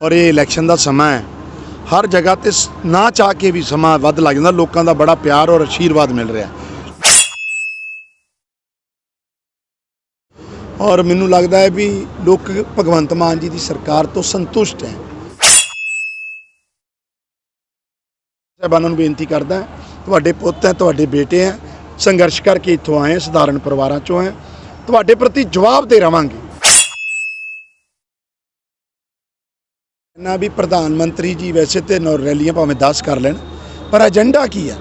ਔਰ ਇਹ ਇਲੈਕਸ਼ਨ ਦਾ ਸਮਾਂ ਹੈ। ਹਰ ਜਗ੍ਹਾ ਤੇ ਨਾ ਚਾਹ ਕੇ ਵੀ ਸਮਾਂ ਵੱਧ ਲੱਗ ਜਾਂਦਾ, ਲੋਕਾਂ ਦਾ ਬੜਾ ਪਿਆਰ ਔਰ ਆਸ਼ੀਰਵਾਦ ਮਿਲ ਰਿਹਾ। ਔਰ ਮੈਨੂੰ ਲੱਗਦਾ ਹੈ ਵੀ ਲੋਕ ਭਗਵੰਤ ਮਾਨ ਜੀ ਦੀ ਸਰਕਾਰ ਤੋਂ ਸੰਤੁਸ਼ਟ ਹੈ। ਸਾਹਿਬਾਨਾਂ ਨੂੰ ਬੇਨਤੀ ਕਰਦਾ ਤੁਹਾਡੇ ਪੁੱਤ ਹੈ, ਤੁਹਾਡੇ ਬੇਟੇ ਹੈ, ਸੰਘਰਸ਼ ਕਰਕੇ ਇੱਥੋਂ ਆਏ ਸਧਾਰਨ ਪਰਿਵਾਰਾਂ ਚੋਂ ਆਏ ਤੁਹਾਡੇ ਪ੍ਰਤੀ ਜਵਾਬ ਦੇ ਰਵਾਂਗੇ। ਨਾ ਵੀ ਪ੍ਰਧਾਨ ਮੰਤਰੀ ਜੀ ਵੈਸੇ ਤੇ ਨੌ ਰੈਲੀਆਂ ਭਾਵੇਂ 10 ਕਰ ਲੈਣ, ਪਰ ਏਜੰਡਾ ਕੀ ਆ?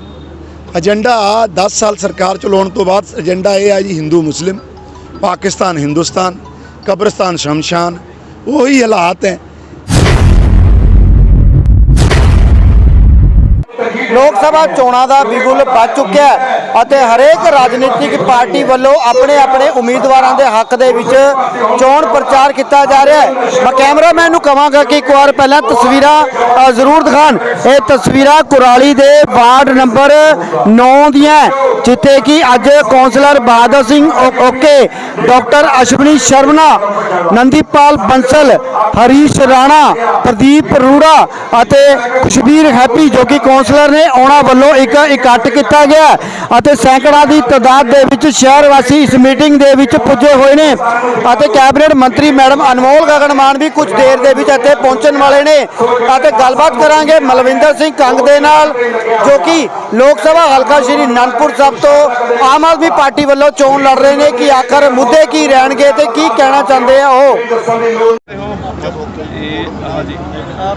ਏਜੰਡਾ 10 ਸਾਲ ਸਰਕਾਰ ਚਲਾਉਣ ਤੋਂ ਬਾਅਦ ਏਜੰਡਾ ਇਹ ਆ ਜੀ ਹਿੰਦੂ ਮੁਸਲਿਮ, ਪਾਕਿਸਤਾਨ, ਹਿੰਦੁਸਤਾਨ, ਕਬਰਸਤਾਨ, ਸ਼ਮਸ਼ਾਨ, ਉਹੀ ਹਾਲਾਤ ਹੈ। ਲੋਕ ਸਭਾ ਚੋਣਾਂ ਦਾ ਬਿਗੁਲ ਵੱਜ ਚੁੱਕਿਆ ਅਤੇ ਹਰੇਕ ਰਾਜਨੀਤਿਕ ਪਾਰਟੀ ਵੱਲੋਂ ਆਪਣੇ ਆਪਣੇ ਉਮੀਦਵਾਰਾਂ ਦੇ ਹੱਕ ਦੇ ਵਿੱਚ ਚੋਣ ਪ੍ਰਚਾਰ ਕੀਤਾ ਜਾ ਰਿਹਾ ਹੈ। ਮੈਂ ਕੈਮਰਾਮੈਨ ਨੂੰ ਕਹਾਂਗਾ ਕਿ ਇੱਕ ਵਾਰ ਪਹਿਲਾਂ ਤਸਵੀਰਾਂ ਜ਼ਰੂਰ ਦਿਖਾਣ ਇਹ ਤਸਵੀਰਾਂ ਕੁਰਾਲੀ ਦੇ ਵਾਰਡ ਨੰਬਰ 9 ਦੀਆਂ ਜਿੱਥੇ ਕਿ ਅੱਜ councillor Bahadur Singh okay, doctor Ashwani ਸ਼ਰਮਨਾ ਨੰਦੀਪਾਲ ਬੰਸਲ, ਹਰੀਸ਼ ਰਾਣਾ, ਪ੍ਰਦੀਪ ਰੂੜਾ ਅਤੇ ਖੁਸ਼ਬੀਰ ਹੈਪੀ ਜੋ ਕਿ ਕੌਂਸਲਰ ਨੇ ਉਹਨਾਂ ਵੱਲੋਂ ਇੱਕ ਇਕੱਠ ਕੀਤਾ ਗਿਆ ਅਤੇ ਸੈਂਕੜਾਂ ਦੀ ਤਾਦਾਦ ਦੇ ਵਿੱਚ ਸ਼ਹਿਰ ਵਾਸੀ ਇਸ ਮੀਟਿੰਗ ਦੇ ਵਿੱਚ ਪੁੱਜੇ ਹੋਏ ਨੇ ਅਤੇ ਕੈਬਨਿਟ ਮੰਤਰੀ ਮੈਡਮ ਅਨਮੋਲ ਗਗਨ ਮਾਨ ਵੀ ਕੁਝ ਦੇਰ ਦੇ ਵਿੱਚ ਇੱਥੇ ਪਹੁੰਚਣ ਵਾਲੇ ਨੇ ਅਤੇ ਗੱਲਬਾਤ ਕਰਾਂਗੇ ਮਲਵਿੰਦਰ ਸਿੰਘ ਕੰਗ ਦੇ ਨਾਲ ਜੋ ਕਿ ਲੋਕ ਸਭਾ ਹਲਕਾ ਸ਼੍ਰੀ ਅਨੰਦਪੁਰ ਸਾਹਿਬ ਤੋਂ ਆਮ ਆਦਮੀ ਪਾਰਟੀ ਵੱਲੋਂ ਚੋਣ ਲੜ ਰਹੇ ਨੇ ਕਿ ਆਖਰ ਮੁੱਦੇ ਕੀ ਰਹਿਣਗੇ ਤੇ ਕੀ ਕਹਿਣਾ ਚਾਹੁੰਦੇ ਆ ਉਹ?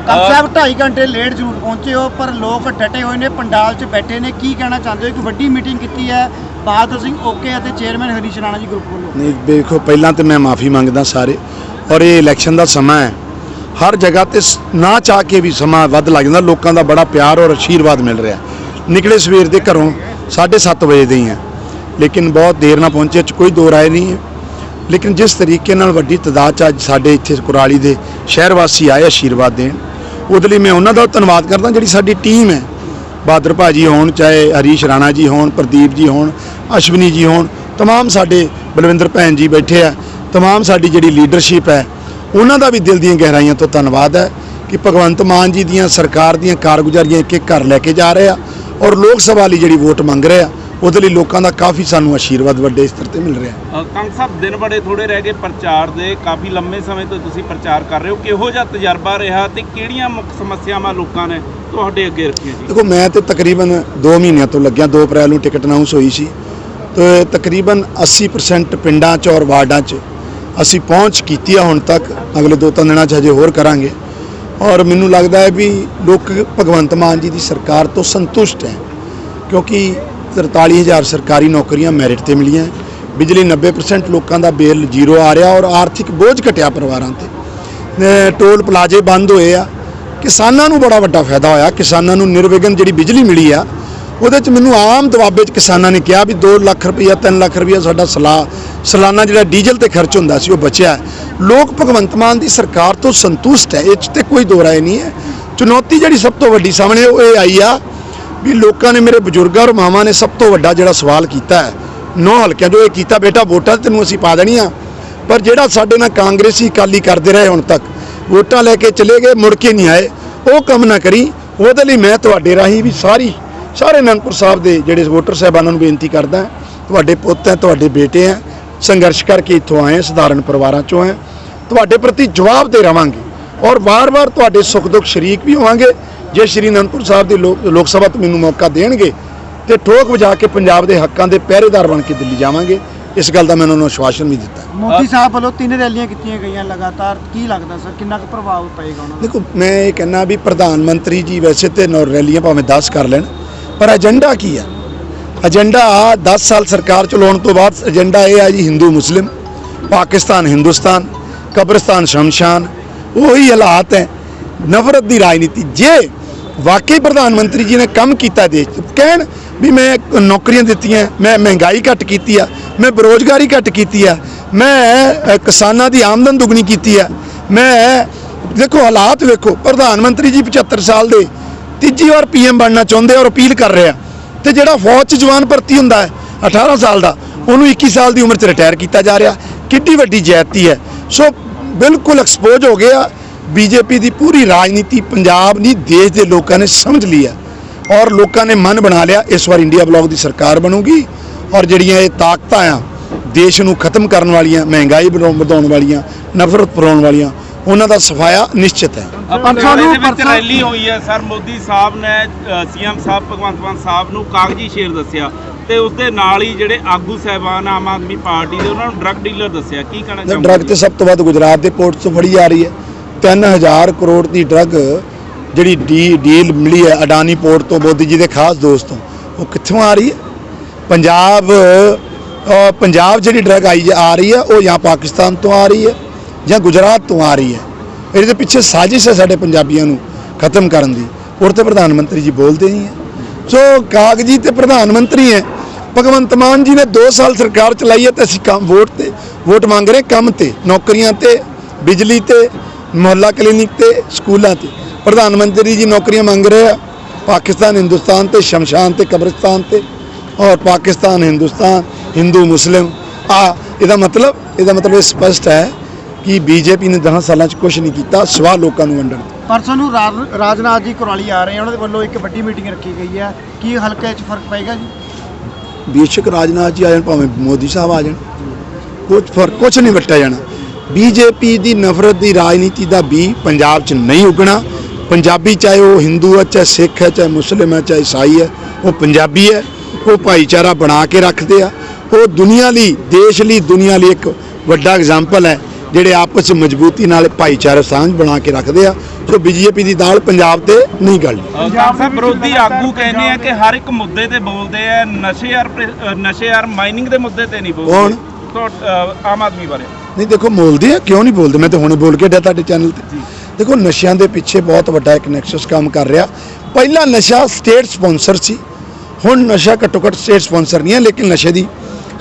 ਸਾਹਿਬ 2.5 ਘੰਟੇ ਲੇਟ ਜ਼ਰੂਰ ਪਹੁੰਚੇ ਹੋ ਪਰ ਲੋਕ ਡਟੇ ਹੋਏ ਨੇ, ਪੰਡਾਲ 'ਚ ਬੈਠੇ ਨੇ। ਕੀ ਕਹਿਣਾ ਚਾਹੁੰਦੇ ਹੋ? ਕਿ ਵੱਡੀ ਮੀਟਿੰਗ ਕੀਤੀ ਹੈ ਬਹਾਦਰ ਸਿੰਘ ਓਕੇ ਅਤੇ ਚੇਅਰਮੈਨ ਹਰੀਸ਼ ਰਾਣਾ ਜੀ ਗਰੁੱਪ ਵੱਲੋਂ। ਨਹੀਂ, ਦੇਖੋ, ਪਹਿਲਾਂ ਤੇ ਮੈਂ ਮਾਫੀ ਮੰਗਦਾ ਸਾਰੇ। ਔਰ ਇਹ ਇਲੈਕਸ਼ਨ ਦਾ ਸਮਾਂ ਹੈ। ਹਰ ਜਗ੍ਹਾ ਤੇ ਨਾ ਚਾਹ ਕੇ ਵੀ ਸਮਾਂ ਵੱਧ ਲੱਗ ਜਾਂਦਾ। ਲੋਕਾਂ ਦਾ ਬੜਾ ਪਿਆਰ ਔਰ ਆਸ਼ੀਰਵਾਦ ਮਿਲ ਰਿਹਾ। ਨਿਕਲੇ ਸਵੇਰ ਦੇ ਘਰੋਂ 7:30 ਵਜੇ ਦੇ ਹੀ ਆ ਲੇਕਿਨ ਬਹੁਤ ਦੇਰ ਨਾਲ ਪਹੁੰਚੇ 'ਚ ਕੋਈ ਦੋ ਰਾਏ ਨਹੀਂ ਹੈ। ਲੇਕਿਨ ਜਿਸ ਤਰੀਕੇ ਨਾਲ ਵੱਡੀ ਤਦਾਦ 'ਚ ਅੱਜ ਸਾਡੇ ਇੱਥੇ ਕੁਰਾਲੀ ਦੇ ਸ਼ਹਿਰ ਵਾਸੀ ਆਏ ਆਸ਼ੀਰਵਾਦ ਦੇਣ, ਉਹਦੇ ਲਈ ਮੈਂ ਉਹਨਾਂ ਦਾ ਧੰਨਵਾਦ ਕਰਦਾ ਜਿਹੜੀ ਸਾਡੀ ਟੀਮ ਹੈ। ਬਾਦਰ ਭਾਜੀ ਹੋਣ ਚਾਹੇ ਹਰੀਸ਼ ਰਾਣਾ ਜੀ ਹੋਣ ਪ੍ਰਦੀਪ ਜੀ ਹੋਣ ਅਸ਼ਵਨੀ ਜੀ ਹੋਣ तमाम ਸਾਡੇ ਬਲਵਿੰਦਰ ਭੈਣ ਜੀ ਬੈਠੇ ਆ तमाम ਸਾਡੀ ਜਿਹੜੀ ਲੀਡਰਸ਼ਿਪ ਹੈ ਉਹਨਾਂ ਦਾ ਵੀ ਦਿਲ ਦੀਆਂ ਗਹਿਰਾਈਆਂ ਤੋਂ ਧੰਨਵਾਦ ਹੈ ਕਿ ਭਗਵੰਤ ਮਾਨ ਜੀ ਦੀਆਂ ਸਰਕਾਰ ਦੀਆਂ ਕਾਰਗੁਜ਼ਾਰੀਆਂ ਇੱਕ ਇੱਕ ਘਰ ਲੈ ਕੇ ਜਾ ਰਹੇ ਆ ਔਰ ਲੋਕ ਸਭਾ ਲਈ ਜਿਹੜੀ ਵੋਟ ਮੰਗ ਰਹੇ ਆ ਉਹਦੇ ਲਈ ਲੋਕਾਂ ਦਾ ਕਾਫੀ ਸਾਨੂੰ ਆਸ਼ੀਰਵਾਦ ਵੱਡੇ ਸਤਰ ਤੇ ਮਿਲ ਰਿਹਾ ਅ, ਕੰਗ ਸਾਹਿਬ ਦਿਨ ਬੜੇ ਥੋੜੇ ਰਹਿ ਗਏ ਪ੍ਰਚਾਰ ਦੇ ਕਾਫੀ ਲੰਮੇ ਸਮੇਂ ਤੋਂ ਤੁਸੀਂ ਪ੍ਰਚਾਰ ਕਰ ਰਹੇ ਹੋ ਕਿਹੋ ਜਿਹਾ ਤਜਰਬਾ ਰਿਹਾ ਤੇ ਕਿਹੜੀਆਂ ਮੁੱਖ ਸਮੱਸਿਆਵਾਂ ਲੋਕਾਂ ਨੇ ਤੁਹਾਡੇ ਅੱਗੇ ਰੱਖੀਆਂ ਜੀ? ਦੇਖੋ, ਮੈਂ ਤੇ ਤਕਰੀਬਨ 2 ਮਹੀਨਿਆਂ ਤੋਂ ਲੱਗਿਆ 2 ਅਪ੍ਰੈਲ ਨੂੰ ਟਿਕਟ ਅਨਾਉਂਸ ਹੋਈ ਸੀ। ਤੇ ਤਕਰੀਬਨ 80% ਪਿੰਡਾਂ 'ਚ ਔਰ ਵਾਰਡਾਂ 'ਚ ਅਸੀਂ ਪਹੁੰਚ ਕੀਤੀ ਆ ਹੁਣ ਤੱਕ। ਅਗਲੇ ਦੋ ਤਿੰਨ ਦਿਨਾਂ 'ਚ ਹਜੇ ਹੋਰ ਕਰਾਂਗੇ। ਔਰ ਮੈਨੂੰ ਲੱਗਦਾ ਹੈ ਵੀ ਲੋਕ ਭਗਵੰਤ ਮਾਨ ਜੀ ਦੀ ਸਰਕਾਰ ਤੋਂ ਸੰਤੁਸ਼ਟ ਹੈ, ਕਿਉਂਕਿ 43000 ਸਰਕਾਰੀ ਨੌਕਰੀਆਂ ਮੈਰਿਟ ਤੇ ਮਿਲੀਆਂ ਬਿਜਲੀ 90% ਲੋਕਾਂ ਦਾ ਬਿੱਲ ਜ਼ੀਰੋ ਆ ਰਿਹਾ ਔਰ ਆਰਥਿਕ ਬੋਝ ਘਟਿਆ ਪਰਿਵਾਰਾਂ ਤੇ। ਟੋਲ ਪਲਾਜ਼ੇ ਬੰਦ ਹੋਏ ਆ। ਕਿਸਾਨਾਂ ਨੂੰ ਬੜਾ ਵੱਡਾ ਫਾਇਦਾ ਹੋਇਆ। ਕਿਸਾਨਾਂ ਨੂੰ ਨਿਰਵਿਘਨ ਜਿਹੜੀ ਬਿਜਲੀ ਮਿਲੀ ਆ, ਉਹਦੇ ਚ ਮੈਨੂੰ ਆਮ ਦਬਾਬੇ ਚ ਕਿਸਾਨਾਂ ਨੇ ਕਿਹਾ ਵੀ 2 ਲੱਖ ਰੁਪਈਆ 3 ਲੱਖ ਰੁਪਈਆ ਸਾਡਾ ਸਲਾ, ਸਾਲਾਨਾ ਜਿਹੜਾ ਡੀਜ਼ਲ ਤੇ ਖਰਚ ਹੁੰਦਾ ਸੀ, ਉਹ ਬਚਿਆ ਲੋਕ ਭਗਵੰਤ ਮਾਨ ਦੀ ਸਰਕਾਰ ਤੋਂ ਸੰਤੁਸ਼ਟ ਹੈ, ਇਹ 'ਚ ਤੇ ਕੋਈ ਦੋ ਰਾਏ ਨਹੀਂ ਹੈ। ਚੁਣੌਤੀ ਜਿਹੜੀ ਸਭ ਤੋਂ ਵੱਡੀ ਸਾਹਮਣੇ ਉਹ ਇਹ ਆਈ ਆ ਵੀ ਲੋਕਾਂ ਨੇ ਮੇਰੇ ਬਜ਼ੁਰਗਾਂ ਔਰ ਮਾਵਾਂ ਨੇ ਸਭ ਤੋਂ ਵੱਡਾ ਜਿਹੜਾ ਸਵਾਲ ਕੀਤਾ ਹੈ। ਨੌ ਹਲਕਿਆਂ ਜੋ ਇਹ ਕੀਤਾ, ਬੇਟਾ ਵੋਟਾਂ ਤੈਨੂੰ ਅਸੀਂ ਪਾ ਦੇਣੀਆਂ। ਪਰ ਜਿਹੜਾ ਸਾਡੇ ਨਾਲ ਕਾਂਗਰਸੀ ਅਕਾਲੀ ਕਰਦੇ ਰਹੇ ਹੁਣ ਤੱਕ ਵੋਟਾਂ ਲੈ ਕੇ ਚਲੇ ਗਏ ਮੁੜ ਕੇ ਨਹੀਂ ਆਏ। ਉਹ ਕੰਮ ਨਾ ਕਰੀ। ਉਹਦੇ ਲਈ ਮੈਂ ਤੁਹਾਡੇ ਰਾਹੀਂ ਵੀ ਸਾਰੀ ਸਾਰੇ ਅਨੰਦਪੁਰ ਸਾਹਿਬ ਦੇ ਜਿਹੜੇ ਵੋਟਰ ਸਾਹਿਬਾਨਾਂ ਨੂੰ ਬੇਨਤੀ ਕਰਦਾ ਤੁਹਾਡੇ ਪੁੱਤ ਹੈ ਤੁਹਾਡੇ ਬੇਟੇ ਹੈ ਸੰਘਰਸ਼ ਕਰਕੇ ਇੱਥੋਂ ਆਏ ਹਾਂ, ਸਧਾਰਨ ਪਰਿਵਾਰਾਂ ਚੋਂ ਹੈ। ਤੁਹਾਡੇ ਪ੍ਰਤੀ ਜਵਾਬ ਦੇ ਰਵਾਂਗੇ ਔਰ ਵਾਰ-ਵਾਰ ਤੁਹਾਡੇ ਸੁੱਖ ਦੁੱਖ ਸ਼ਰੀਕ ਵੀ ਹੋਵਾਂਗੇ। ਜੇ ਸ਼੍ਰੀ ਅਨੰਦਪੁਰ ਸਾਹਿਬ ਦੀ ਲੋਕ ਲੋਕ ਸਭਾ ਤੋਂ ਮੈਨੂੰ ਮੌਕਾ ਦੇਣਗੇ ਤੇ ਠੋਕ ਵਜਾ ਕੇ ਪੰਜਾਬ ਦੇ ਹੱਕਾਂ ਦੇ ਪਹਿਰੇਦਾਰ ਬਣ ਕੇ ਦਿੱਲੀ ਜਾਵਾਂਗੇ। ਇਸ ਗੱਲ ਦਾ ਮੈਂ ਉਹਨਾਂ ਨੂੰ ਆਸ਼ਵਾਸਨ ਵੀ ਦਿੱਤਾ। ਮੋਦੀ ਸਾਹਿਬ ਵੱਲੋਂ ਤਿੰਨ ਰੈਲੀਆਂ ਕੀਤੀਆਂ ਗਈਆਂ ਲਗਾਤਾਰ। ਕੀ ਲੱਗਦਾ ਸਰ ਕਿੰਨਾ ਕੁ ਪ੍ਰਭਾਵ ਪਏਗਾ ਉਹਨਾਂ ਦਾ? ਦੇਖੋ ਮੈਂ ਇਹ ਕਹਿੰਦਾ ਵੀ ਪ੍ਰਧਾਨ ਮੰਤਰੀ ਜੀ ਵੈਸੇ ਤੇ ਨੌ ਰੈਲੀਆਂ ਭਾਵੇਂ 10 ਕਰ ਲੈਣ ਪਰ ਏਜੰਡਾ ਕੀ ਹੈ ਏਜੰਡਾ 10 ਸਾਲ ਸਰਕਾਰ ਚਲਾਉਣ ਤੋਂ ਬਾਅਦ ਏਜੰਡਾ ਇਹ ਹੈ ਜੀ ਹਿੰਦੂ ਮੁਸਲਿਮ ਪਾਕਿਸਤਾਨ ਹਿੰਦੁਸਤਾਨ ਕਬਰਸਤਾਨ ਸ਼ਮਸ਼ਾਨ ਉਹੀ ਹਾਲਾਤ ਹੈ ਨਫ਼ਰਤ ਦੀ ਰਾਜਨੀਤੀ। ਜੇ ਵਾਕਈ ਪ੍ਰਧਾਨ ਮੰਤਰੀ ਜੀ ਨੇ ਕੰਮ ਕੀਤਾ ਦੇਸ਼ ਕਹਿਣ ਵੀ ਮੈਂ ਨੌਕਰੀਆਂ ਦਿੱਤੀਆਂ, ਮੈਂ ਮਹਿੰਗਾਈ ਘੱਟ ਕੀਤੀ ਆ, ਮੈਂ ਬੇਰੋਜ਼ਗਾਰੀ ਘੱਟ ਕੀਤੀ ਆ, ਮੈਂ ਕਿਸਾਨਾਂ ਦੀ ਆਮਦਨ ਦੁੱਗਣੀ ਕੀਤੀ ਆ, ਮੈਂ, ਦੇਖੋ ਹਾਲਾਤ ਵੇਖੋ, ਪ੍ਰਧਾਨ ਮੰਤਰੀ ਜੀ 75 ਸਾਲ ਦੇ, ਤੀਜੀ ਵਾਰ ਪੀਐਮ ਬਣਨਾ ਚਾਹੁੰਦੇ ਔਰ ਅਪੀਲ ਕਰ ਰਿਹਾ ਤੇ ਜਿਹੜਾ ਫੌਜ 'ਚ ਜਵਾਨ ਭਰਤੀ ਹੁੰਦਾ ਹੈ 18 ਸਾਲ ਦਾ, ਉਹਨੂੰ 21 ਸਾਲ ਦੀ ਉਮਰ 'ਚ ਰਿਟਾਇਰ ਕੀਤਾ ਜਾ ਰਿਹਾ, ਕਿੱਡੀ ਵੱਡੀ ਜ਼ਿਆਦਤੀ ਹੈ, ਸੋ ਬਿਲਕੁਲ ਐਕਸਪੋਜ਼ ਹੋ ਗਿਆ, ਬੀਜੇਪੀ ਦੀ ਪੂਰੀ ਰਾਜਨੀਤੀ ਪੰਜਾਬ ਨਹੀਂ, ਦੇਸ਼ ਦੇ ਲੋਕਾਂ ਨੇ ਸਮਝ ਲਈ ਹੈ ਔਰ ਲੋਕਾਂ ਨੇ ਮਨ ਬਣਾ ਲਿਆ ਇਸ ਵਾਰ ਇੰਡੀਆ ਬਲੌਕ ਦੀ ਸਰਕਾਰ ਬਣੂਗੀ। ਔਰ ਜਿਹੜੀਆਂ ਇਹ ਤਾਕਤਾਂ ਆ ਦੇਸ਼ ਨੂੰ ਖਤਮ ਕਰਨ ਵਾਲੀਆਂ ਮਹਿੰਗਾਈ ਵਧਾਉਣ ਵਾਲੀਆਂ ਨਫ਼ਰਤ ਫੈਲਾਉਣ ਵਾਲੀਆਂ ਉਹਨਾਂ ਦਾ ਸਫਾਇਆ ਨਿਸ਼ਚਿਤ ਹੈ। ਪਟਿਆਲੇ ਦੇ ਵਿੱਚ ਰੈਲੀ ਹੋਈ ਹੈ। ਸਰ ਮੋਦੀ ਸਾਹਿਬ ਨੇ ਸੀਐਮ ਸਾਹਿਬ ਭਗਵੰਤ ਮਾਨ ਸਾਹਿਬ ਨੂੰ ਕਾਗਜ਼ੀ ਸ਼ੇਰ ਦੱਸਿਆ ਤੇ ਉਸ ਦੇ ਨਾਲ ਹੀ ਜਿਹੜੇ ਆਗੂ ਸਹਿਬਾਨ ਆਮ ਆਦਮੀ ਪਾਰਟੀ ਦੇ ਉਹਨਾਂ ਨੂੰ ਡਰੱਗ ਡੀਲਰ ਦੱਸਿਆ। ਕੀ ਕਹਿਣਾ ਚਾਹੁੰਦੇ ਡਰੱਗ ਤੇ ਸਭ ਤੋਂ ਵੱਧ ਗੁਜਰਾਤ ਦੇ ਪੋਰਟ ਤੋਂ ਫੜੀ ਜਾ ਰਹੀ ਹੈ। 3000 ਕਰੋੜ ਦੀ ਡਰੱਗ ਜਿਹੜੀ ਡੀ ਡੀਲ ਮਿਲੀ ਹੈ ਅਡਾਨੀ ਪੋਰਟ ਤੋਂ ਮੋਦੀ ਜੀ ਦੇ ਖਾਸ ਦੋਸਤ ਤੋਂ, ਉਹ ਕਿੱਥੋਂ ਆ ਰਹੀ ਹੈ? ਪੰਜਾਬ ਪੰਜਾਬ ਜਿਹੜੀ ਡਰੱਗ ਆਈ ਆ ਰਹੀ ਹੈ, ਉਹ ਜਾਂ ਪਾਕਿਸਤਾਨ ਤੋਂ ਆ ਰਹੀ ਹੈ ਜਾਂ ਗੁਜਰਾਤ ਤੋਂ ਆ ਰਹੀ ਹੈ। ਇਹਦੇ ਦੇ ਪਿੱਛੇ ਸਾਜ਼ਿਸ਼ ਹੈ ਸਾਡੇ ਪੰਜਾਬੀਆਂ ਨੂੰ ਖਤਮ ਕਰਨ ਦੀ। ਔਰ ਤੇ ਪ੍ਰਧਾਨ ਮੰਤਰੀ ਜੀ ਬੋਲਦੇ ਨਹੀਂ ਹੈ। ਸੋ ਕਾਗਜੀ ਤੇ ਪ੍ਰਧਾਨ ਮੰਤਰੀ ਹੈ। ਭਗਵੰਤ ਮਾਨ ਜੀ ਨੇ 2 ਸਾਲ ਸਰਕਾਰ ਚਲਾਈ ਹੈ ਤੇ ਅਸੀਂ ਕੰਮ ਵੋਟ ਤੇ, ਵੋਟ ਮੰਗ ਰਹੇ ਕੰਮ ਤੇ, ਨੌਕਰੀਆਂ ਤੇ, ਬਿਜਲੀ ਤੇ, ਮੁਹੱਲਾ ਕਲੀਨਿਕ ਤੇ, ਸਕੂਲਾਂ ਤੇ। ਪ੍ਰਧਾਨ ਮੰਤਰੀ ਜੀ ਨੌਕਰੀਆਂ ਮੰਗ ਰਹੇ ਆ। ਪਾਕਿਸਤਾਨ ਹਿੰਦੁਸਤਾਨ ਤੇ ਸ਼ਮਸ਼ਾਨ ਤੇ ਕਬਰਸਤਾਨ ਤੇ ਔਰ ਪਾਕਿਸਤਾਨ ਹਿੰਦੁਸਤਾਨ ਹਿੰਦੂ ਮੁਸਲਿਮ। ਆ ਇਹਦਾ ਮਤਲਬ ਇਹਦਾ ਮਤਲਬ ਇਹ ਸਪਸ਼ਟ ਹੈ ਕਿ ਬੀਜੇਪੀ ਨੇ 10 ਸਾਲਾਂ 'ਚ ਕੁਝ ਨਹੀਂ ਕੀਤਾ ਸਵਾ ਲੋਕਾਂ ਨੂੰ ਵੰਡਣ ਪਰਸੋਂ ਨੂੰ ਰਾਜ- ਰਾਜਨਾਥ ਜੀ ਕੁਰਾਲੀ ਆ ਰਹੇ ਆ ਉਹਨਾਂ ਦੇ ਵੱਲੋਂ ਇੱਕ ਵੱਡੀ ਮੀਟਿੰਗ ਰੱਖੀ ਗਈ ਹੈ। ਕੀ ਹਲਕੇ 'ਚ ਫ਼ਰਕ ਪਏਗਾ ਜੀ? ਬੇਸ਼ੱਕ ਰਾਜਨਾਥ ਜੀ ਆ ਜਾਣ ਭਾਵੇਂ ਮੋਦੀ ਸਾਹਿਬ ਆ ਜਾਣ। ਕੁਝ ਫ਼ਰਕ ਕੁਝ ਨਹੀਂ ਵਟਿਆ ਜਾਣਾ। ਬੀਜੇਪੀ ਦੀ ਨਫ਼ਰਤ ਦੀ ਰਾਜਨੀਤੀ ਦਾ ਵੀ ਪੰਜਾਬ 'ਚ ਨਹੀਂ ਉਗਣਾ। ਪੰਜਾਬੀ ਚਾਹੇ ਉਹ ਹਿੰਦੂ ਹੈ ਚਾਹੇ ਸਿੱਖ ਹੈ ਚਾਹੇ ਮੁਸਲਿਮ ਹੈ ਚਾਹੇ ਈਸਾਈ ਹੈ ਉਹ ਪੰਜਾਬੀ ਹੈ ਉਹ ਭਾਈਚਾਰਾ ਬਣਾ ਕੇ ਰੱਖਦੇ ਆ। ਉਹ ਦੁਨੀਆ ਲਈ ਦੇਸ਼ ਲਈ ਦੁਨੀਆ ਲਈ ਇੱਕ ਵੱਡਾ ਐਗਜ਼ਾਮਪਲ ਹੈ ਜਿਹੜੇ ਆਪਸ 'ਚ ਮਜ਼ਬੂਤੀ ਨਾਲ ਭਾਈਚਾਰਾ ਸਾਂਝ ਬਣਾ ਕੇ ਰੱਖਦੇ ਆ। ਸੋ ਬੀਜੇਪੀ ਦੀ ਦਾਲ ਪੰਜਾਬ ਤੇ ਨਹੀਂ ਗਲਣੀ ਪੰਜਾਬ ਸਾਹਿਬ ਵਿਰੋਧੀ ਆਗੂ ਕਹਿੰਦੇ ਆ ਕਿ ਹਰ ਇੱਕ ਮੁੱਦੇ ਤੇ ਬੋਲਦੇ ਆ ਨਸ਼ੇ ਯਾਰ ਨਸ਼ੇ ਯਾਰ ਮਾਈਨਿੰਗ ਦੇ ਮੁੱਦੇ ਤੇ ਨਹੀਂ ਬੋਲਦੇ। ਕੌਣ? ਆਮ ਆਦਮੀ ਬਾਰੇ। ਨਹੀਂ ਦੇਖੋ ਬੋਲਦੇ ਆ ਕਿਉਂ ਨਹੀਂ ਬੋਲਦੇ? ਮੈਂ ਤਾਂ ਹੁਣੇ ਬੋਲ ਕੇ ਹਟਿਆ ਤੁਹਾਡੇ ਚੈਨਲ ਤੇ। ਦੇਖੋ ਨਸ਼ਿਆਂ ਦੇ ਪਿੱਛੇ ਬਹੁਤ ਵੱਡਾ ਇੱਕ ਨੈਕਸਸ ਕੰਮ ਕਰ ਰਿਹਾ ਪਹਿਲਾਂ ਨਸ਼ਾ ਸਟੇਟ ਸਪਾਂਸਰ ਸੀ ਹੁਣ ਨਸ਼ਾ ਘੱਟੋ ਘੱਟ ਸਟੇਟ ਸਪਾਂਸਰ ਨਹੀਂ ਹੈ ਲੇਕਿਨ ਨਸ਼ੇ ਦੀ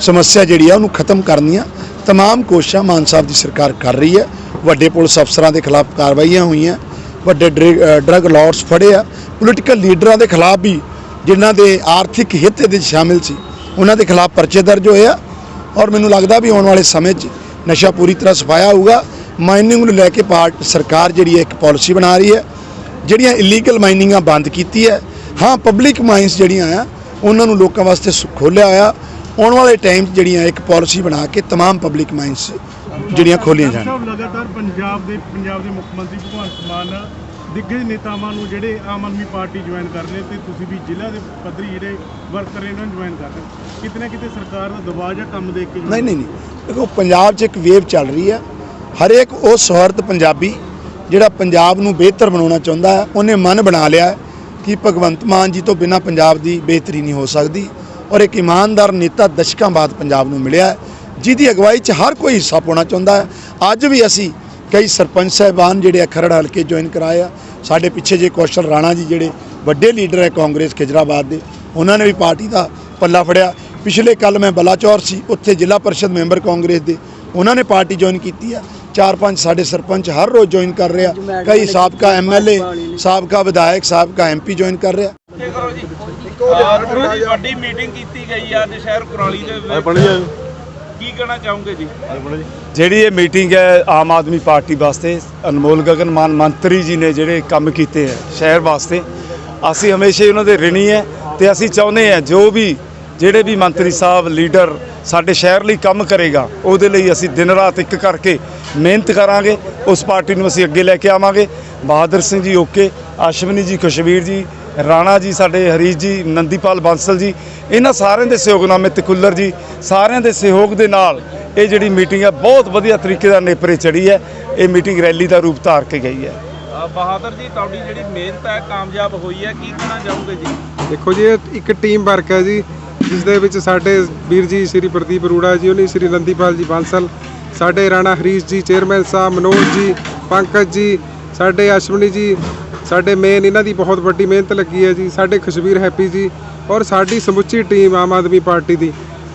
ਸਮੱਸਿਆ ਜਿਹੜੀ ਆ ਉਹਨੂੰ ਖਤਮ ਕਰਨੀਆਂ तमाम ਕੋਸ਼ਿਸ਼ਾਂ ਮਾਨ ਸਾਹਿਬ ਦੀ ਸਰਕਾਰ ਕਰ ਰਹੀ ਹੈ ਵੱਡੇ ਪੁਲਿਸ ਅਫਸਰਾਂ ਦੇ ਖਿਲਾਫ ਕਾਰਵਾਈਆਂ ਹੋਈਆਂ ਵੱਡੇ ਡਰਗ ਲਾਰਡਸ ਫੜੇ ਆ ਪੋਲੀਟੀਕਲ ਲੀਡਰਾਂ ਦੇ ਖਿਲਾਫ ਵੀ ਜਿਨ੍ਹਾਂ ਦੇ ਆਰਥਿਕ ਹਿੱਤ ਇਹਦੇ 'ਚ ਸ਼ਾਮਿਲ ਸੀ ਉਹਨਾਂ ਦੇ ਖਿਲਾਫ ਪਰਚੇ ਦਰਜ ਹੋਏ ਆ ਔਰ ਮੈਨੂੰ ਲੱਗਦਾ ਵੀ ਆਉਣ ਵਾਲੇ ਸਮੇਂ 'ਚ ਨਸ਼ਾ ਪੂਰੀ ਤਰ੍ਹਾਂ ਸਫਾਇਆ ਹੋਊਗਾ ਮਾਈਨਿੰਗ ਨੂੰ ਲੈ ਕੇ ਪਾਰਟ ਸਰਕਾਰ ਜਿਹੜੀ ਹੈ ਇੱਕ ਪਾਲਿਸੀ ਬਣਾ ਰਹੀ ਹੈ ਜਿਹੜੀਆਂ ਇਲੀਗਲ ਮਾਈਨਿੰਗਾਂ ਬੰਦ ਕੀਤੀ ਹੈ ਹਾਂ ਪਬਲਿਕ ਮਾਈਨਸ ਜਿਹੜੀਆਂ ਆ ਉਹਨਾਂ ਨੂੰ ਲੋਕਾਂ ਵਾਸਤੇ ਸੁ- ਖੋਲ੍ਹਿਆ ਹੋਇਆ ਆਉਣ ਵਾਲੇ ਟਾਈਮ 'ਚ ਜਿਹੜੀਆਂ ਇੱਕ ਪਾਲਿਸੀ ਬਣਾ ਕੇ तमाम ਪਬਲਿਕ ਮਾਈਨਸ ਜਿਹੜੀਆਂ ਖੋਲੀਆਂ ਜਾਣ ਸਾਹਿਬ ਲਗਾਤਾਰ ਪੰਜਾਬ ਦੇ ਪੰਜਾਬ ਦੇ ਮੁੱਖ ਮੰਤਰੀ ਭਗਵੰਤ ਮਾਨ ਦਿੱਗਜ ਨੇਤਾਵਾਂ ਨੂੰ ਜਿਹੜੇ ਆਮ ਆਦਮੀ ਪਾਰਟੀ ਜੁਆਇਨ ਕਰ ਰਹੇ ਤੇ ਤੁਸੀਂ ਵੀ ਜ਼ਿਲ੍ਹਾ ਦੇ ਪੱਧਰੀ ਜਿਹੜੇ ਵਰਕਰ ਇਹਨਾਂ ਨੂੰ ਜੁਆਇਨ ਕਰ ਰਹੇ ਹੋ। ਕਿਤੇ ਨਾ ਕਿਤੇ ਸਰਕਾਰ ਦਾ ਦਬਾਅ ਜਾਂ ਕੰਮ ਦੇਖ ਕੇ ਨਹੀਂ ਨਹੀਂ ਨਹੀਂ ਦੇਖੋ ਪੰਜਾਬ 'ਚ ਇੱਕ ਵੇਵ ਚੱਲ ਰਹੀ ਹੈ ਹਰੇਕ ਉਹ ਸੌਹਰਦ ਪੰਜਾਬੀ ਜਿਹੜਾ ਪੰਜਾਬ ਨੂੰ ਬਿਹਤਰ ਬਣਾਉਣਾ ਚਾਹੁੰਦਾ ਹੈ, ਉਹਨੇ ਮਨ ਬਣਾ ਲਿਆ ਕਿ ਭਗਵੰਤ ਮਾਨ ਜੀ ਤੋਂ ਬਿਨਾ ਪੰਜਾਬ ਦੀ ਬਿਹਤਰੀ ਨਹੀਂ ਹੋ ਸਕਦੀ ਔਰ ਇੱਕ ਇਮਾਨਦਾਰ ਨੇਤਾ ਦਸ਼ਕਾਂ ਬਾਅਦ ਪੰਜਾਬ ਨੂੰ ਮਿਲਿਆ ਜਿਹਦੀ ਅਗਵਾਈ 'ਚ ਹਰ ਕੋਈ ਹਿੱਸਾ ਪਾਉਣਾ ਚਾਹੁੰਦਾ ਹੈ। ਅੱਜ ਵੀ ਅਸੀਂ ਕਈ ਸਰਪੰਚ ਸਾਹਿਬਾਨ ਜਿਹੜੇ ਆ ਖਰੜ ਹਲਕੇ ਜੁਆਇਨ ਕਰਾਏ ਆ। ਸਾਡੇ ਪਿੱਛੇ ਜੇ ਕੌਸ਼ਲ ਰਾਣਾ ਜੀ ਜਿਹੜੇ ਵੱਡੇ ਲੀਡਰ ਹੈ ਕਾਂਗਰਸ ਖਿਜਰਾਬਾਦ ਦੇ, ਉਹਨਾਂ ਨੇ ਵੀ ਪਾਰਟੀ ਦਾ ਪੱਲਾ ਫੜਿਆ। ਪਿਛਲੇ ਕੱਲ ਮੈਂ ਬਲਾਚੌਰ ਸੀ, ਉੱਥੇ ਜ਼ਿਲ੍ਹਾ ਪਰਿਸ਼ਦ ਮੈਂਬਰ ਕਾਂਗਰਸ ਦੇ, ਉਹਨਾਂ ਨੇ ਪਾਰਟੀ ਜੁਆਇਨ ਕੀਤੀ ਆ। ਚਾਰ ਪੰਜ ਸਾਡੇ ਸਰਪੰਚ ਹਰ ਰੋਜ਼ ਜੁਆਇਨ ਕਰ ਰਿਹਾ। ਕਈ ਸਾਬਕਾ ਐਮਐਲਏ ਸਾਬਕਾ ਵਿਧਾਇਕ ਸਾਬਕਾ ਐਮਪੀ ਜੁਆਇਨ ਕਰ ਰਿਹਾ। ਕੀ ਕਰੋ ਜੀ ਅ, ਜੀ ਵੱਡੀ ਮੀਟਿੰਗ ਕੀਤੀ ਗਈ ਆ ਅੱਜ ਸ਼ਹਿਰ ਕੁਰਾਲੀ ਦੇ ਵਿੱਚ। ਕੀ ਕਹਿਣਾ ਚਾਹੋਗੇ ਜੀ? ਜਿਹੜੀ ਇਹ ਮੀਟਿੰਗ ਹੈ ਆਮ ਆਦਮੀ ਪਾਰਟੀ ਵਾਸਤੇ ਅਨਮੋਲ ਗਗਨ ਮਾਨ ਮੰਤਰੀ ਜੀ ਨੇ ਜਿਹੜੇ ਕੰਮ ਕੀਤੇ ਹੈ ਸ਼ਹਿਰ ਵਾਸਤੇ ਅਸੀਂ ਹਮੇਸ਼ਾ ਹੀ ਉਹਨਾਂ ਦੇ ਰਿਣੀ ਹੈ ਤੇ ਅਸੀਂ ਚਾਹੁੰਦੇ ਹਾਂ ਜੋ ਵੀ ਜਿਹੜੇ ਵੀ ਮੰਤਰੀ ਸਾਹਿਬ ਲੀਡਰ ਸਾਡੇ ਸ਼ਹਿਰ ਲਈ ਕੰਮ ਕਰੇਗਾ ਉਹਦੇ ਲਈ ਅਸੀਂ ਦਿਨ ਰਾਤ ਇੱਕ ਕਰਕੇ ਮਿਹਨਤ ਕਰਾਂਗੇ ਉਸ ਪਾਰਟੀ ਨੂੰ ਅਸੀਂ ਅੱਗੇ ਲੈ ਕੇ ਆਵਾਂਗੇ। ਬਹਾਦਰ ਸਿੰਘ ਜੀ ਓਕੇ ਅਸ਼ਵਨੀ ਜੀ ਖੁਸ਼ਵੀਰ ਜੀ ਰਾਣਾ ਜੀ ਸਾਡੇ ਹਰੀਸ਼ ਜੀ ਨੰਦੀਪਾਲ ਬਾਂਸਲ ਜੀ ਇਹਨਾਂ ਸਾਰਿਆਂ ਦੇ ਸਹਿਯੋਗ ਨਾਲ ਮਿੱਤ ਕੁੱਲਰ ਜੀ ਸਾਰਿਆਂ ਦੇ ਸਹਿਯੋਗ ਦੇ ਨਾਲ ਇਹ ਜਿਹੜੀ ਮੀਟਿੰਗ ਹੈ ਬਹੁਤ ਵਧੀਆ ਤਰੀਕੇ ਨਾਲ ਨੇਪਰੇ ਚੜੀ ਹੈ। ਇਹ ਮੀਟਿੰਗ ਰੈਲੀ ਦਾ ਰੂਪ ਧਾਰ ਕੇ ਗਈ ਹੈ। ਬਹਾਦਰ ਜੀ ਤੁਹਾਡੀ ਜਿਹੜੀ ਮਿਹਨਤ ਹੈ ਕਾਮਯਾਬ ਹੋਈ ਹੈ ਕੀ ਕਹਿਣਾ ਚਾਹੋਗੇ ਜੀ? ਦੇਖੋ ਜੀ ਇਹ ਇੱਕ ਟੀਮ ਵਰਕ ਹੈ ਜੀ ਜਿਸ ਦੇ ਵਿੱਚ ਸਾਡੇ ਵੀਰ ਜੀ ਸ਼੍ਰੀ ਪ੍ਰਦੀਪ ਅਰੋੜਾ ਜੀ ਉਹਨੇ ਸ਼੍ਰੀ ਨੰਦੀਪਾਲ ਜੀ ਬਾਂਸਲ ਸਾਡੇ ਰਾਣਾ ਹਰੀਸ਼ ਜੀ, ਚੇਅਰਮੈਨ ਸਾਹਿਬ ਮਨੋਜ ਜੀ, ਪੰਕਜ ਜੀ, ਸਾਡੇ ਅਸ਼ਵਨੀ ਜੀ, ਸਾਡੇ ਮੇਨ ਇਹਨਾਂ ਦੀ ਬਹੁਤ ਵੱਡੀ ਮਿਹਨਤ ਲੱਗੀ ਹੈ ਜੀ, ਸਾਡੇ ਖੁਸ਼ਬੀਰ ਹੈਪੀ ਜੀ ਔਰ ਸਾਡੀ ਸਮੁੱਚੀ ਟੀਮ ਆਮ ਆਦਮੀ ਪਾਰਟੀ ਦੀ।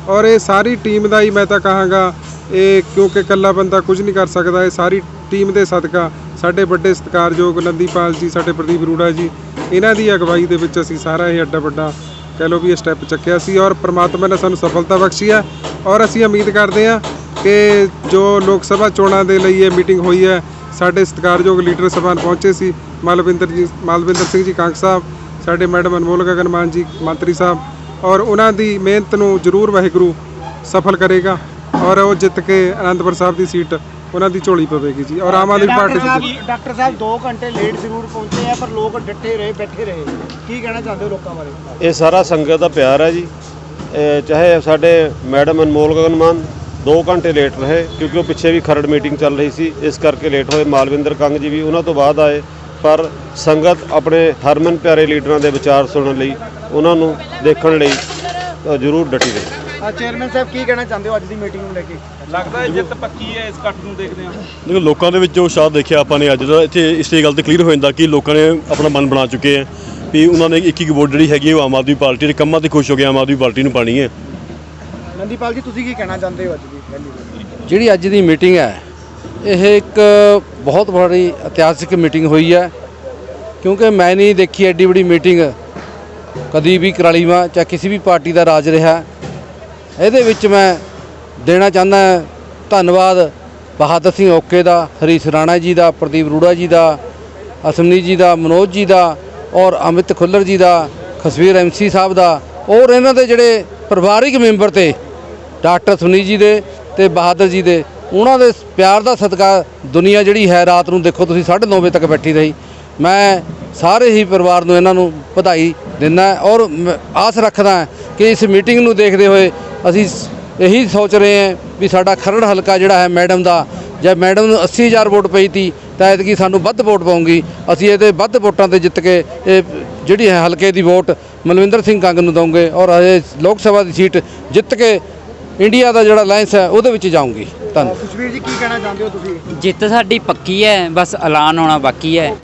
ਔਰ ਇਹ ਸਾਰੀ ਟੀਮ ਦਾ ਹੀ ਮੈਂ ਤਾਂ ਕਹਾਂਗਾ, ਇਹ ਕਿਉਂਕਿ ਇਕੱਲਾ ਬੰਦਾ ਕੁਝ ਨਹੀਂ ਕਰ ਸਕਦਾ, ਇਹ ਸਾਰੀ ਟੀਮ ਦੇ ਸਦਕਾ ਸਾਡੇ ਵੱਡੇ ਸਤਿਕਾਰਯੋਗ ਨੰਦੀਪਾਲ ਜੀ, ਸਾਡੇ ਪ੍ਰਦੀਪ ਰੂੜਾ ਜੀ, ਇਹਨਾਂ ਦੀ ਅਗਵਾਈ ਦੇ ਵਿੱਚ ਅਸੀਂ ਸਾਰਾ ਇਹ ਐਡਾ ਵੱਡਾ ਕਹਿ ਲਓ ਵੀ ਇਹ ਸਟੈਪ ਚੱਕਿਆ ਸੀ ਔਰ ਪ੍ਰਮਾਤਮਾ ਨੇ ਸਾਨੂੰ ਸਫਲਤਾ ਬਖਸ਼ੀ ਹੈ ਔਰ ਅਸੀਂ ਉਮੀਦ ਕਰਦੇ ਹਾਂ ਕਿ ਜੋ ਲੋਕ ਸਭਾ ਚੋਣਾਂ ਦੇ ਲਈ ਇਹ ਮੀਟਿੰਗ ਹੋਈ ਹੈ ਸਾਡੇ ਸਤਿਕਾਰਯੋਗ ਲੀਡਰ ਸਭਾਨ ਪਹੁੰਚੇ ਸੀ ਮਾਲਵਿੰਦਰ ਜੀ ਮਾਲਵਿੰਦਰ ਸਿੰਘ ਜੀ ਕਾਂਗ ਸਾਹਿਬ ਸਾਡੇ ਮੈਡਮ ਅਨਮੋਲ ਗਗਨ ਮਾਨ ਜੀ ਮੰਤਰੀ ਸਾਹਿਬ ਔਰ ਉਹਨਾਂ ਦੀ ਮਿਹਨਤ ਨੂੰ ਜ਼ਰੂਰ ਵਾਹਿਗੁਰੂ ਸਫਲ ਕਰੇਗਾ ਔਰ ਉਹ ਜਿੱਤ ਕੇ ਅਨੰਦਪੁਰ ਸਾਹਿਬ ਦੀ ਸੀਟ ਉਹਨਾਂ ਦੀ ਝੋਲੀ ਪਵੇਗੀ ਜੀ ਔਰ ਆਮ ਆਦਮੀ ਪਾਰਟੀ ਡਾਕਟਰ ਦੀ ਸਾਹਿਬ ਡਾਕਟਰ ਸਾਹਿਬ 2 ਘੰਟੇ ਲੇਟ ਜ਼ਰੂਰ ਪਹੁੰਚੇ ਆ ਪਰ ਲੋਕ ਡੱਠੇ ਰਹੇ ਬੈਠੇ ਰਹੇ। ਕੀ ਕਹਿਣਾ ਚਾਹੁੰਦੇ ਹੋ ਲੋਕਾਂ ਬਾਰੇ? ਇਹ ਸਾਰਾ ਸੰਗਤ ਦਾ ਪਿਆਰ ਹੈ ਜੀ। ਇਹ ਚਾਹੇ ਸਾਡੇ ਮੈਡਮ ਅਨਮੋਲ ਗਗਨ ਮਾਨ 2 ਘੰਟੇ ਲੇਟ ਰਹੇ ਕਿਉਂਕਿ ਉਹ ਪਿੱਛੇ ਵੀ ਖਰੜ ਮੀਟਿੰਗ ਚੱਲ ਰਹੀ ਸੀ। ਇਸ ਕਰਕੇ ਲੇਟ ਹੋਏ। ਮਾਲਵਿੰਦਰ ਕੰਗ ਜੀ ਵੀ ਉਹਨਾਂ ਤੋਂ ਬਾਅਦ ਆਏ। ਪਰ ਸੰਗਤ ਆਪਣੇ ਹਰਮਨ ਪਿਆਰੇ ਲੀਡਰਾਂ ਦੇ ਵਿਚਾਰ ਸੁਣਨ ਲਈ ਉਹਨਾਂ ਨੂੰ ਦੇਖਣ ਲਈ ਜ਼ਰੂਰ ਡਟੀ ਰਹੀ। ਚੇਅਰਮੈਨ ਸਾਹਿਬ ਕੀ ਕਹਿਣਾ ਚਾਹੁੰਦੇ ਹੋ ਅੱਜ ਦੀ ਮੀਟਿੰਗ ਨੂੰ ਲੈ ਕੇ? ਲੱਗਦਾ ਹੈ ਜਿੱਤ ਪੱਕੀ ਹੈ ਇਸ ਇਕੱਠ ਨੂੰ ਦੇਖਦੇ ਹਾਂ। ਦੇਖੋ ਲੋਕਾਂ ਦੇ ਵਿੱਚ ਜੋ ਉਤਸ਼ਾਹ ਦੇਖਿਆ ਆਪਾਂ ਨੇ ਅੱਜ ਦਾ ਇੱਥੇ ਇਸ ਤੇ ਗੱਲ ਤੇ ਕਲੀਅਰ ਹੋ ਜਾਂਦਾ ਕਿ ਲੋਕਾਂ ਨੇ ਆਪਣਾ ਮਨ ਬਣਾ ਚੁੱਕੇ ਆ ਵੀ ਉਹਨਾਂ ਨੇ ਇੱਕ ਇੱਕ ਵੋਟ ਜਿਹੜੀ ਹੈਗੀ ਉਹ ਆਮ ਆਦਮੀ ਪਾਰਟੀ ਦੇ ਕੰਮਾਂ ਤੇ ਖੁਸ਼ ਹੋ ਕੇ ਆਮ ਆਦਮੀ ਪਾਰਟੀ ਨੂੰ ਪਾਣੀ ਹੈ। ਨੰਦੀਪਾਲ ਜੀ, ਤੁਸੀਂ ਕੀ ਕਹਿਣਾ ਚਾਹੁੰਦੇ ਹੋ ਅੱਜ ਦੀ ਪਹਿਲੀ meeting? ਜਿਹੜੀ ਅੱਜ ਦੀ ਮੀਟਿੰਗ ਹੈ, ਇਹ ਇੱਕ ਬਹੁਤ ਬੜੀ ਇਤਿਹਾਸਿਕ ਮੀਟਿੰਗ ਹੋਈ ਹੈ ਕਿਉਂਕਿ ਮੈਂ ਨਹੀਂ ਦੇਖੀ ਐਡੀ ਵੱਡੀ ਮੀਟਿੰਗ ਕਦੀ ਵੀ ਕਰਾਲੀਵਾ ਜਾਂ ਕਿਸੇ ਵੀ ਪਾਰਟੀ ਦਾ ਰਾਜ ਰਿਹਾ ਇਹਦੇ ਵਿੱਚ ਮੈਂ ਦੇਣਾ ਚਾਹੁੰਦਾ ਧੰਨਵਾਦ ਬਹਾਦਰ ਸਿੰਘ ਓਕੇ ਦਾ, ਹਰੀਸ਼ ਰਾਣਾ ਜੀ ਦਾ, ਪ੍ਰਦੀਪ ਰੂੜਾ ਜੀ ਦਾ, ਅਸਮਨੀ ਜੀ ਦਾ, ਮਨੋਜ ਜੀ ਦਾ ਔਰ ਅਮਿਤ ਖੁੱਲਰ ਜੀ ਦਾ, ਖਸਵੀਰ ਐਮਸੀ ਸਾਹਿਬ ਦਾ ਔਰ ਇਹਨਾਂ ਦੇ ਜਿਹੜੇ ਪਰਿਵਾਰਿਕ ਮੈਂਬਰ ਤੇ ਡਾਕਟਰ ਸੁਨੀ ਜੀ ਦੇ ਤੇ ਬਹਾਦਰ ਜੀ ਦੇ। ਉਹਨਾਂ ਦੇ ਪਿਆਰ ਦਾ ਸਦਕਾ ਦੁਨੀਆ ਜਿਹੜੀ ਹੈ ਰਾਤ ਨੂੰ ਦੇਖੋ ਤੁਸੀਂ 9:30 ਵਜੇ ਤੱਕ ਬੈਠੀ ਰਹੀ। ਮੈਂ ਸਾਰੇ ਹੀ ਪਰਿਵਾਰ ਨੂੰ ਇਹਨਾਂ ਨੂੰ ਵਧਾਈ ਦਿੰਦਾ ਔਰ ਆਸ ਰੱਖਦਾ ਕਿ ਇਸ ਮੀਟਿੰਗ ਨੂੰ ਦੇਖਦੇ ਹੋਏ ਅਸੀਂ ਇਹੀ ਸੋਚ ਰਹੇ ਹਾਂ ਵੀ ਸਾਡਾ ਖਰੜ ਹਲਕਾ ਜਿਹੜਾ ਹੈ ਮੈਡਮ ਦਾ, ਜੇ ਮੈਡਮ ਨੂੰ 80000 ਵੋਟ ਪਈ ਤੀ, ਤਾਂ ਐਤਕੀ ਸਾਨੂੰ ਵੱਧ ਵੋਟ ਪਾਉਂਗੀ। ਅਸੀਂ ਇਹਦੇ ਵੱਧ ਵੋਟਾਂ ਤੇ ਜਿੱਤ ਕੇ ਇਹ ਜਿਹੜੀ ਹੈ ਹਲਕੇ ਦੀ ਵੋਟ ਮਲਵਿੰਦਰ ਸਿੰਘ ਕੰਗ ਨੂੰ ਦਵਾਂਗੇ ਔਰ ਇਹ ਲੋਕ ਸਭਾ ਦੀ ਸੀਟ ਜਿੱਤ ਕੇ ਇੰਡੀਆ ਦਾ ਜਿਹੜਾ ਅਲਾਈਅੰਸ ਹੈ ਉਹਦੇ ਵਿੱਚ ਜਾਊਂਗੀ। ਧੰਨਵਾਦ। ਖੁਸ਼ਵੀਰ ਜੀ ਕੀ ਕਹਿਣਾ ਚਾਹੁੰਦੇ ਹੋ ਤੁਸੀਂ? ਜਿੱਤ ਸਾਡੀ ਪੱਕੀ ਹੈ ਬਸ ਐਲਾਨ ਹੋਣਾ ਬਾਕੀ ਹੈ।